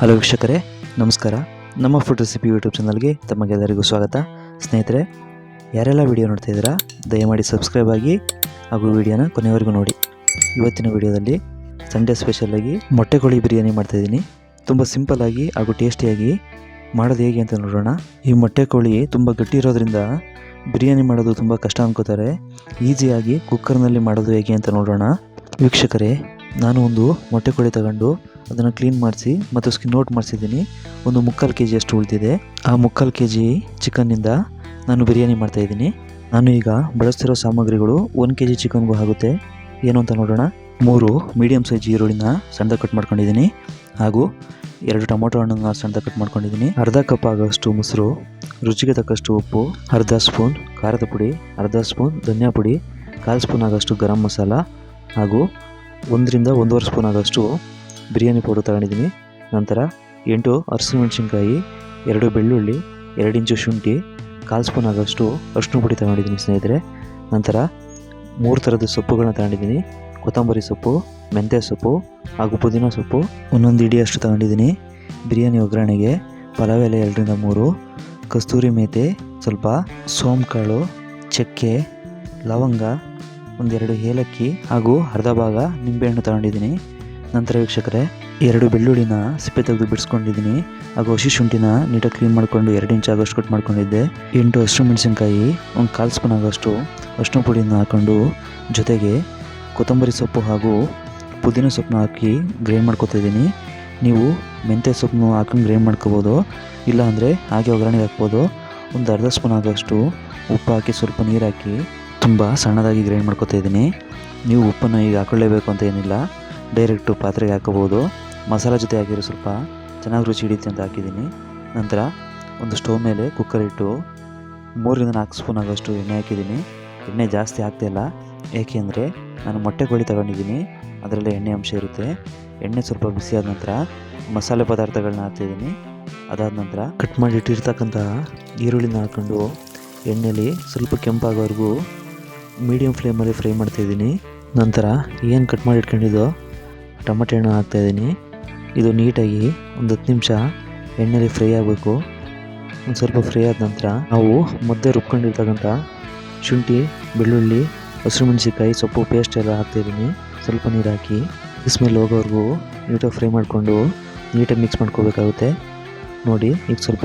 Hello ವೀಕ್ಷಕರೇ, ನಮಸ್ಕಾರ. ನಮ್ಮ ಫುಡ್ ರೆಸಿಪಿ ಯೂಟ್ಯೂಬ್ ಚಾನಲ್ಗೆ ತಮಗೆಲ್ಲರಿಗೂ ಸ್ವಾಗತ. ಸ್ನೇಹಿತರೆ, ಯಾರೆಲ್ಲ ವಿಡಿಯೋ ನೋಡ್ತಾ ಇದ್ದೀರಾ, ದಯಮಾಡಿ ಸಬ್ಸ್ಕ್ರೈಬ್ ಆಗಿ ಹಾಗೂ ವಿಡಿಯೋನ ಕೊನೆವರೆಗೂ ನೋಡಿ. ಇವತ್ತಿನ ವಿಡಿಯೋದಲ್ಲಿ ಸಂಡೇ ಸ್ಪೆಷಲಾಗಿ ಮೊಟ್ಟೆ ಕೋಳಿ ಬಿರಿಯಾನಿ ಮಾಡ್ತಾಯಿದ್ದೀನಿ ತುಂಬ ಸಿಂಪಲ್ಲಾಗಿ ಹಾಗೂ ಟೇಸ್ಟಿಯಾಗಿ ಮಾಡೋದು ಹೇಗೆ ಅಂತ ನೋಡೋಣ. ಈ ಮೊಟ್ಟೆ ಕೋಳಿ ತುಂಬ ಗಟ್ಟಿ ಇರೋದ್ರಿಂದ ಬಿರಿಯಾನಿ ಮಾಡೋದು ತುಂಬ ಕಷ್ಟ ಅನ್ಕೋತಾರೆ. ಈಸಿಯಾಗಿ ಕುಕ್ಕರ್ನಲ್ಲಿ ಮಾಡೋದು ಹೇಗೆ ಅಂತ ನೋಡೋಣ. ವೀಕ್ಷಕರೇ ನಾನು ಒಂದು ಮೊಟ್ಟೆ ಕೊಳೆ ತಗೊಂಡು ಅದನ್ನು ಕ್ಲೀನ್ ಮಾಡಿಸಿ ಮತ್ತು ಸ್ಕಿನ್ ಔಟ್ ಮಾಡಿಸಿದ್ದೀನಿ. ಒಂದು ಮುಕ್ಕಾಲು ಕೆ ಜಿಯಷ್ಟು ಉಳಿದಿದೆ. ಆ ಮುಕ್ಕಾಲು ಕೆ ಜಿ ಚಿಕನ್ನಿಂದ ನಾನು ಬಿರಿಯಾನಿ ಮಾಡ್ತಾಯಿದ್ದೀನಿ ನಾನು ಈಗ ಬಳಸ್ತಿರೋ ಸಾಮಗ್ರಿಗಳು ಒಂದು ಕೆ ಜಿ ಚಿಕನ್ಗೂ ಆಗುತ್ತೆ. ಏನು ಅಂತ ನೋಡೋಣ. ಮೂರು ಮೀಡಿಯಮ್ ಸೈಜ್ ಈರುಳ್ಳಿನ ಸಣ್ಣ ಕಟ್ ಮಾಡ್ಕೊಂಡಿದ್ದೀನಿ. ಹಾಗೂ ಎರಡು ಟೊಮೊಟೊ ಹಣ್ಣನ್ನು ಸಣ್ಣದಾಗಿ ಕಟ್ ಮಾಡ್ಕೊಂಡಿದ್ದೀನಿ. ಅರ್ಧ ಕಪ್ ಆಗೋಷ್ಟು ಮೊಸರು, ರುಚಿಗೆ ತಕ್ಕಷ್ಟು ಉಪ್ಪು, ಅರ್ಧ ಸ್ಪೂನ್ ಖಾರದ ಪುಡಿ, ಅರ್ಧ ಸ್ಪೂನ್ ಧನಿಯಾ ಪುಡಿ, ಕಾಲು ಸ್ಪೂನ್ ಆಗೋಷ್ಟು ಗರಂ ಮಸಾಲ ಹಾಗೂ ಒಂದರಿಂದ ಒಂದೂವರೆ ಸ್ಪೂನ್ ಆಗೋಷ್ಟು ಬಿರಿಯಾನಿ ಪೌಡರ್ ತಗೊಂಡಿದ್ದೀನಿ. ನಂತರ ಎಂಟು ಹಸಿಮೆಣಸಿನ್ಕಾಯಿ ಎರಡು ಬೆಳ್ಳುಳ್ಳಿ, ಎರಡು ಇಂಚು ಶುಂಠಿ, ಕಾಲು ಸ್ಪೂನ್ ಆಗೋಷ್ಟು ಅರಿಶಿನ ಪುಡಿ ತಗೊಂಡಿದ್ದೀನಿ ಸ್ನೇಹಿತರೆ. ನಂತರ ಮೂರು ಥರದ ಸೊಪ್ಪುಗಳನ್ನ ತಗೊಂಡಿದ್ದೀನಿ. ಕೊತ್ತಂಬರಿ ಸೊಪ್ಪು, ಮೆಂತ್ಯ ಸೊಪ್ಪು ಹಾಗೂ ಪುದೀನ ಸೊಪ್ಪು ಒಂದೊಂದು ಇಡಿಯಷ್ಟು ತಗೊಂಡಿದ್ದೀನಿ. ಬಿರಿಯಾನಿ ಒಗ್ಗರಣೆಗೆ ಪಲಾವ್ ಎಲೆ ಎರಡರಿಂದ ಮೂರು, ಕಸ್ತೂರಿ ಮೇತೆ ಸ್ವಲ್ಪ, ಸೋಂಕಾಳು, ಚಕ್ಕೆ, ಲವಂಗ ಒಂದೆರಡು ಏಲಕ್ಕಿ ಹಾಗೂ ಅರ್ಧ ಭಾಗ ನಿಂಬೆಹಣ್ಣು ತಗೊಂಡಿದ್ದೀನಿ. ನಂತರ ವೀಕ್ಷಕರೇ, ಎರಡು ಬೆಳ್ಳುಳ್ಳಿನ ಸಿಪ್ಪೆ ತೆಗೆದು ಬಿಡಿಸ್ಕೊಂಡಿದ್ದೀನಿ ಹಾಗೂ ಹಸಿ ಶುಂಠಿನ ನೀಟಾಗಿ ಕ್ಲೀನ್ ಮಾಡಿಕೊಂಡು ಎರಡು ಇಂಚ್ ಆಗೋಷ್ಟು ಕಟ್ ಮಾಡ್ಕೊಂಡಿದ್ದೆ. ಎಂಟು ಹಸಿರು ಮೆಣಸಿನ್ಕಾಯಿ, ಒಂದು ಕಾಲು ಸ್ಪೂನ್ ಆಗೋಷ್ಟು ಅರಿಶಿನ ಪುಡಿನ ಹಾಕೊಂಡು ಜೊತೆಗೆ ಕೊತ್ತಂಬರಿ ಸೊಪ್ಪು ಹಾಗೂ ಪುದೀನ ಸೊಪ್ಪನ್ನ ಹಾಕಿ ಗ್ರೈಂಡ್ ಮಾಡ್ಕೊತಾ ಇದ್ದೀನಿ. ನೀವು ಮೆಂತ್ಯ ಸೊಪ್ಪನ್ನು ಹಾಕೊಂಡು ಗ್ರೈಂಡ್ ಮಾಡ್ಕೋಬೋದು ಇಲ್ಲ ಅಂದರೆ ಹಾಗೆ ಒಗ್ಗರಣೆಗೆ ಹಾಕ್ಬೋದು. ಒಂದು ಅರ್ಧ ಸ್ಪೂನ್ ಆಗೋಷ್ಟು ಉಪ್ಪು ಹಾಕಿ ಸ್ವಲ್ಪ ನೀರು ಹಾಕಿ ತುಂಬ ಸಣ್ಣದಾಗಿ ಗ್ರೈಂಡ್ ಮಾಡ್ಕೊತಾ ಇದ್ದೀನಿ. ನೀವು ಉಪ್ಪನ್ನು ಈಗ ಹಾಕೊಳ್ಳೇಬೇಕು ಅಂತ ಏನಿಲ್ಲ. ಡೈರೆಕ್ಟು ಪಾತ್ರೆಗೆ ಹಾಕೋಬೋದು ಮಸಾಲ ಜೊತೆ ಹಾಕಿರೋ ಸ್ವಲ್ಪ ಚೆನ್ನಾಗಿ ರುಚಿ ಹಿಡಿಯುತ್ತೆ ಅಂತ ಹಾಕಿದ್ದೀನಿ. ನಂತರ ಒಂದು ಸ್ಟೋವ್ ಮೇಲೆ ಕುಕ್ಕರ್ ಇಟ್ಟು ಮೂರರಿಂದ ನಾಲ್ಕು ಸ್ಪೂನ್ ಆಗೋಷ್ಟು ಎಣ್ಣೆ ಹಾಕಿದ್ದೀನಿ. ಎಣ್ಣೆ ಜಾಸ್ತಿ ಹಾಕ್ತಿಲ್ಲ ಏಕೆಂದರೆ ನಾನು ಮೊಟ್ಟೆ ಕೋಳಿ ತಗೊಂಡಿದ್ದೀನಿ. ಅದರಲ್ಲೇ ಎಣ್ಣೆ ಅಂಶ ಇರುತ್ತೆ. ಎಣ್ಣೆ ಸ್ವಲ್ಪ ಬಿಸಿ ಆದ ನಂತರ ಮಸಾಲೆ ಪದಾರ್ಥಗಳನ್ನ ಹಾಕ್ತಿದ್ದೀನಿ ಅದಾದ ನಂತರ ಕಟ್ ಮಾಡಿ ಇಟ್ಟಿರ್ತಕ್ಕಂತಹ ಈರುಳ್ಳಿನ ಹಾಕ್ಕೊಂಡು ಎಣ್ಣೆಲಿ ಸ್ವಲ್ಪ ಕೆಂಪಾಗೋವರೆಗೂ ಮೀಡಿಯಮ್ ಫ್ಲೇಮಲ್ಲಿ ಫ್ರೈ ಮಾಡ್ತಾಯಿದ್ದೀನಿ ನಂತರ ಏನು ಕಟ್ ಮಾಡಿ ಇಟ್ಕೊಂಡಿದ್ದೋ ಟೊಮೆಟೊ ಹಣ್ಣು ಹಾಕ್ತಾಯಿದ್ದೀನಿ ಇದು ನೀಟಾಗಿ ಒಂದು ಹತ್ತು ನಿಮಿಷ ಎಣ್ಣೆಲಿ ಫ್ರೈ ಆಗಬೇಕು. ಒಂದು ಸ್ವಲ್ಪ ಫ್ರೈ ಆದ ನಂತರ ನಾವು ಮೊದಲೇ ರುಬ್ಕೊಂಡಿರ್ತಕ್ಕಂಥ ಶುಂಠಿ, ಬೆಳ್ಳುಳ್ಳಿ, ಹಸಿರು ಮೆಣಸಿನ್ಕಾಯಿ, ಸೊಪ್ಪು ಪೇಸ್ಟ್ ಎಲ್ಲ ಹಾಕ್ತಾಯಿದ್ದೀನಿ ಸ್ವಲ್ಪ ನೀರು ಹಾಕಿ ಸ್ಮೆಲ್ ಹೋಗೋವರೆಗೂ ನೀಟಾಗಿ ಫ್ರೈ ಮಾಡಿಕೊಂಡು ನೀಟಾಗಿ ಮಿಕ್ಸ್ ಮಾಡ್ಕೋಬೇಕಾಗುತ್ತೆ. ನೋಡಿ, ಈಗ ಸ್ವಲ್ಪ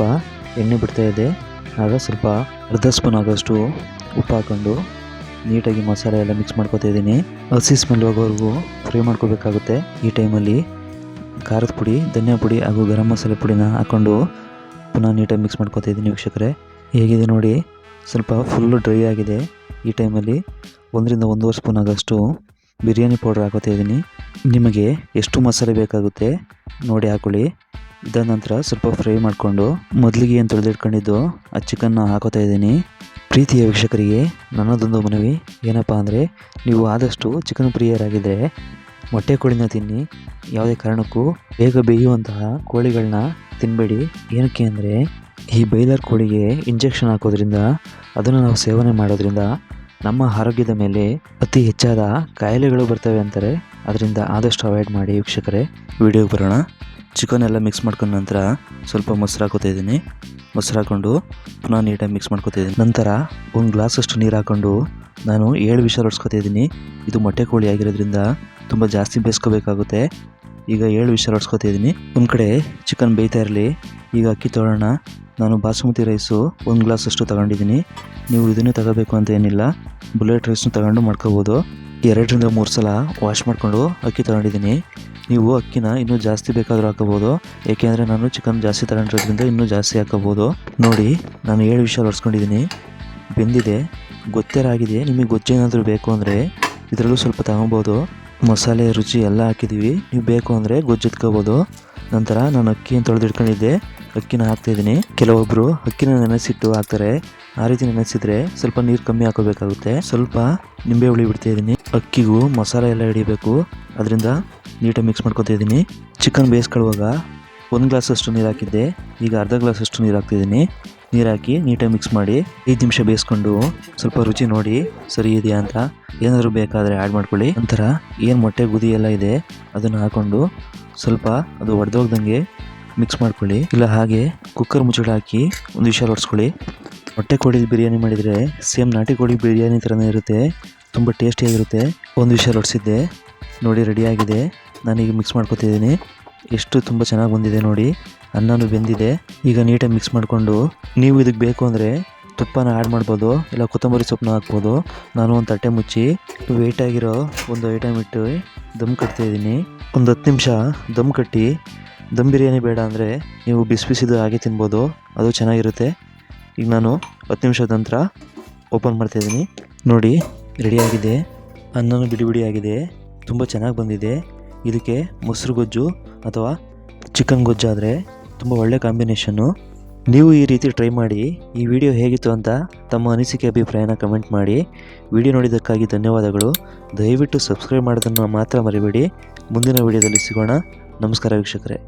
ಎಣ್ಣೆ ಬಿಡ್ತಾಯಿದೆ ಆಗ ಸ್ವಲ್ಪ ಅರ್ಧ ಸ್ಪೂನ್ ಆಗೋಷ್ಟು ಉಪ್ಪು ಹಾಕ್ಕೊಂಡು ನೀಟಾಗಿ ಮಸಾಲೆ ಎಲ್ಲ ಮಿಕ್ಸ್ ಮಾಡ್ಕೊತಾ ಇದ್ದೀನಿ. ಹಸಿ ಸ್ಮೆಲ್ ಹೋಗೋವರೆಗೂ ಫ್ರೈ ಮಾಡ್ಕೋಬೇಕಾಗುತ್ತೆ ಈ ಟೈಮಲ್ಲಿ ಖಾರದ ಪುಡಿ, ಧನಿಯಾ ಪುಡಿ ಹಾಗೂ ಗರಂ ಮಸಾಲೆ ಪುಡಿನ ಹಾಕ್ಕೊಂಡು ಪುನಃ ನೀಟಾಗಿ ಮಿಕ್ಸ್ ಮಾಡ್ಕೊತಾ ಇದ್ದೀನಿ ವೀಕ್ಷಕರೇ. ಹೇಗಿದೆ ನೋಡಿ, ಸ್ವಲ್ಪ ಫುಲ್ಲು ಡ್ರೈ ಆಗಿದೆ ಈ ಟೈಮಲ್ಲಿ ಒಂದರಿಂದ ಒಂದೂವರೆ ಸ್ಪೂನ್ ಆಗೋಷ್ಟು ಬಿರಿಯಾನಿ ಪೌಡರ್ ಹಾಕೋತಾ ಇದ್ದೀನಿ. ನಿಮಗೆ ಎಷ್ಟು ಮಸಾಲೆ ಬೇಕಾಗುತ್ತೆ ನೋಡಿ ಹಾಕೊಳ್ಳಿ. ಇದಾದ ನಂತರ ಸ್ವಲ್ಪ ಫ್ರೈ ಮಾಡಿಕೊಂಡು ಮೊದಲಿಗೆ ಏನು ತೊಳೆದಿಟ್ಕೊಂಡಿದ್ದು ಆ ಚಿಕನ್ನ ಹಾಕೋತಾ ಇದ್ದೀನಿ. ಪ್ರೀತಿಯ ವೀಕ್ಷಕರಿಗೆ ನನ್ನದೊಂದು ಮನವಿ. ಏನಪ್ಪ ಅಂದರೆ, ನೀವು ಆದಷ್ಟು ಚಿಕನ್ ಪ್ರಿಯರಾಗಿದ್ದರೆ ಮೊಟ್ಟೆ ಕೋಳಿನ ತಿನ್ನಿ. ಯಾವುದೇ ಕಾರಣಕ್ಕೂ ಬೇಗ ಬೇಯುವಂತಹ ಕೋಳಿಗಳನ್ನ ತಿನ್ನಬೇಡಿ ಏನಕ್ಕೆ ಅಂದರೆ, ಈ ಬೈಲರ್ ಕೋಳಿಗೆ ಇಂಜೆಕ್ಷನ್ ಹಾಕೋದ್ರಿಂದ, ಅದನ್ನು ನಾವು ಸೇವನೆ ಮಾಡೋದ್ರಿಂದ ನಮ್ಮ ಆರೋಗ್ಯದ ಮೇಲೆ ಅತಿ ಹೆಚ್ಚಾದ ಕಾಯಿಲೆಗಳು ಬರ್ತವೆ ಅಂತಾರೆ. ಅದರಿಂದ ಆದಷ್ಟು ಅವಾಯ್ಡ್ ಮಾಡಿ ವೀಕ್ಷಕರೇ. ವಿಡಿಯೋಗೆ ಬರೋಣ. ಚಿಕನ್ ಎಲ್ಲ ಮಿಕ್ಸ್ ಮಾಡ್ಕೊಂಡ ನಂತರ ಸ್ವಲ್ಪ ಮೊಸರು ಹಾಕೋತಾ ಇದ್ದೀನಿ. ಮೊಸರು ಹಾಕೊಂಡು ಪುನಃ ನೀಟಾಗಿ ಮಿಕ್ಸ್ ಮಾಡ್ಕೋತಾ ಇದ್ದೀನಿ. ನಂತರ ಒಂದು ಗ್ಲಾಸಷ್ಟು ನೀರು ಹಾಕೊಂಡು ನಾನು ಏಳು ವಿಷ ಹೊಡ್ಸ್ಕೊತಾ ಇದ್ದೀನಿ. ಇದು ಮೊಟ್ಟೆ ಕೋಳಿ ಆಗಿರೋದ್ರಿಂದ ತುಂಬ ಜಾಸ್ತಿ ಬೇಯಿಸ್ಕೋಬೇಕಾಗುತ್ತೆ. ಈಗ ಏಳು ವಿಷಲ್ ಹೊಡ್ಸ್ಕೊತಾ ಇದ್ದೀನಿ. ಒಂದು ಕಡೆ ಚಿಕನ್ ಬೇಯ್ತಾ ಇರಲಿ. ಈಗ ಅಕ್ಕಿ ತೊಗೊಳ್ಳೋಣ ನಾನು ಬಾಸುಮತಿ ರೈಸು ಒಂದು ಗ್ಲಾಸಷ್ಟು ತಗೊಂಡಿದ್ದೀನಿ. ನೀವು ಇದನ್ನೇ ತಗೋಬೇಕು ಅಂತ ಏನಿಲ್ಲ. ಬುಲೆಟ್ ರೈಸ್ನ ತಗೊಂಡು ಮಾಡ್ಕೋಬೋದು. ಎರಡರಿಂದ ಮೂರು ಸಲ ವಾಶ್ ಮಾಡಿಕೊಂಡು ಅಕ್ಕಿ ತಗೊಂಡಿದ್ದೀನಿ ನೀವು ಅಕ್ಕಿನ ಇನ್ನೂ ಜಾಸ್ತಿ ಬೇಕಾದರೂ ಹಾಕಬಹುದು. ಏಕೆಂದರೆ ನಾನು ಚಿಕನ್ ಜಾಸ್ತಿ ತಗೊಂಡಿರೋದ್ರಿಂದ ಇನ್ನೂ ಜಾಸ್ತಿ ಹಾಕಬಹುದು. ನೋಡಿ, ನಾನು ಏಳು ವಿಷಯ ಹೊಡ್ಸ್ಕೊಂಡಿದ್ದೀನಿ ಬೆಂದಿದೆ, ಗೊತ್ತೇರಾಗಿದೆ, ನಿಮಗೆ ಗೊಜ್ಜೇನಾದರೂ ಬೇಕು ಅಂದರೆ ಇದರಲ್ಲೂ ಸ್ವಲ್ಪ ತಗೊಬೋದು. ಮಸಾಲೆ, ರುಚಿ ಎಲ್ಲ ಹಾಕಿದ್ದೀವಿ. ನೀವು ಬೇಕು ಅಂದರೆ ಗೊಜ್ಜು ಎತ್ಕೋಬೋದು. ನಂತರ ನಾನು ಅಕ್ಕಿಯನ್ನು ತೊಳೆದಿಟ್ಕೊಂಡಿದ್ದೆ. ಅಕ್ಕಿನ ಹಾಕ್ತಾಯಿದ್ದೀನಿ ಕೆಲವೊಬ್ಬರು ಅಕ್ಕಿನ ನೆನೆಸಿಟ್ಟು ಹಾಕ್ತಾರೆ. ಆ ರೀತಿ ನೆನೆಸಿದ್ರೆ ಸ್ವಲ್ಪ ನೀರು ಕಮ್ಮಿ ಹಾಕೋಬೇಕಾಗುತ್ತೆ. ಸ್ವಲ್ಪ ನಿಂಬೆ ಹುಳಿ ಬಿಡ್ತಾ ಇದ್ದೀನಿ ಅಕ್ಕಿಗೂ ಮಸಾಲೆ ಎಲ್ಲ ಹಿಡಿಬೇಕು ಅದರಿಂದ ನೀಟಾಗಿ ಮಿಕ್ಸ್ ಮಾಡ್ಕೊತಾ ಇದ್ದೀನಿ ಚಿಕನ್ ಬೇಯಿಸ್ಕೊಳ್ಳುವಾಗ ಒಂದು ಗ್ಲಾಸಷ್ಟು ನೀರು ಹಾಕಿದ್ದೆ. ಈಗ ಅರ್ಧ ಗ್ಲಾಸಷ್ಟು ನೀರು ಹಾಕ್ತಿದ್ದೀನಿ ನೀರು ಹಾಕಿ ನೀಟಾಗಿ ಮಿಕ್ಸ್ ಮಾಡಿ ಐದು ನಿಮಿಷ ಬೇಯಿಸ್ಕೊಂಡು ಸ್ವಲ್ಪ ರುಚಿ ನೋಡಿ ಸರಿ ಇದೆಯಾ ಅಂತ. ಏನಾದರೂ ಬೇಕಾದರೆ ಆ್ಯಡ್ ಮಾಡ್ಕೊಳ್ಳಿ. ನಂತರ ಏನು ಮೊಟ್ಟೆ ಗುದಿ ಎಲ್ಲ ಇದೆ ಅದನ್ನು ಹಾಕ್ಕೊಂಡು ಸ್ವಲ್ಪ ಅದು ಒಡೆದೋಗ್ದಂಗೆ ಮಿಕ್ಸ್ ಮಾಡ್ಕೊಳ್ಳಿ. ಇಲ್ಲ ಹಾಗೆ ಕುಕ್ಕರ್ ಮುಚ್ಚಳ ಹಾಕಿ ಒಂದು ವಿಷಯ ಹೊಡ್ಸ್ಕೊಳ್ಳಿ ಮೊಟ್ಟೆ ಕೋಳಿ ಬಿರಿಯಾನಿ ಮಾಡಿದರೆ ಸೇಮ್ ನಾಟಿ ಕೋಳಿ ಬಿರಿಯಾನಿ ಥರನೇ ಇರುತ್ತೆ. ತುಂಬ ಟೇಸ್ಟಿಯಾಗಿರುತ್ತೆ ಒಂದು ವಿಷಯ ಹೊಡ್ಸಿದ್ದೆ ನೋಡಿ ರೆಡಿಯಾಗಿದೆ ನಾನೀಗ ಮಿಕ್ಸ್ ಮಾಡ್ಕೊತಿದ್ದೀನಿ. ಎಷ್ಟು ತುಂಬ ಚೆನ್ನಾಗಿ ಬಂದಿದೆ ನೋಡಿ. ಅನ್ನನೂ ಬೆಂದಿದೆ. ಈಗ ನೀಟಾಗಿ ಮಿಕ್ಸ್ ಮಾಡಿಕೊಂಡು ನೀವು ಇದಕ್ಕೆ ಬೇಕು ಅಂದರೆ ತುಪ್ಪನ ಆ್ಯಡ್ ಮಾಡ್ಬೋದು. ಇಲ್ಲ ಕೊತ್ತಂಬರಿ ಸೊಪ್ಪನ್ನ ಹಾಕ್ಬೋದು. ನಾನು ಒಂದು ತಟ್ಟೆ ಮುಚ್ಚಿ ವೆಯ್ಟ್ ಆಗಿರೋ ಒಂದು ಐಟಮ್ ಇಟ್ಟು ದಮ್ ಕಟ್ತಾ ಇದ್ದೀನಿ. ಒಂದು ಹತ್ತು ನಿಮಿಷ ದಮ್ ಕಟ್ಟಿ. ದಮ್ ಬಿರಿಯಾನಿ ಬೇಡ ಅಂದರೆ ನೀವು ಬಿಸಿ ಬಿಸಿದು ಹಾಗೆ ತಿನ್ಬೋದು. ಅದು ಚೆನ್ನಾಗಿರುತ್ತೆ. ಈಗ ನಾನು ಹತ್ತು ನಿಮಿಷದ ನಂತರ ಓಪನ್ ಮಾಡ್ತಾಯಿದ್ದೀನಿ ನೋಡಿ ರೆಡಿಯಾಗಿದೆ ಅನ್ನನೂ ಬಿಡಿ ಬಿಡಿಯಾಗಿದೆ ತುಂಬ ಚೆನ್ನಾಗಿ ಬಂದಿದೆ. ಇದಕ್ಕೆ ಮೊಸರು ಗೊಜ್ಜು ಅಥವಾ ಚಿಕನ್ ಗೊಜ್ಜು ಆದರೆ ತುಂಬ ಒಳ್ಳೆ ಕಾಂಬಿನೇಷನ್ನು ನೀವು ಈ ರೀತಿ ಟ್ರೈ ಮಾಡಿ, ಈ ವಿಡಿಯೋ ಹೇಗಿತ್ತು ಅಂತ ತಮ್ಮ ಅನಿಸಿಕೆ ಅಭಿಪ್ರಾಯನ ಕಮೆಂಟ್ ಮಾಡಿ. ವಿಡಿಯೋ ನೋಡಿದ್ದಕ್ಕಾಗಿ ಧನ್ಯವಾದಗಳು. ದಯವಿಟ್ಟು ಸಬ್ಸ್ಕ್ರೈಬ್ ಮಾಡೋದನ್ನು ಮಾತ್ರ ಮರಿಬೇಡಿ. ಮುಂದಿನ ವಿಡಿಯೋದಲ್ಲಿ ಸಿಗೋಣ. ನಮಸ್ಕಾರ ವೀಕ್ಷಕರೇ.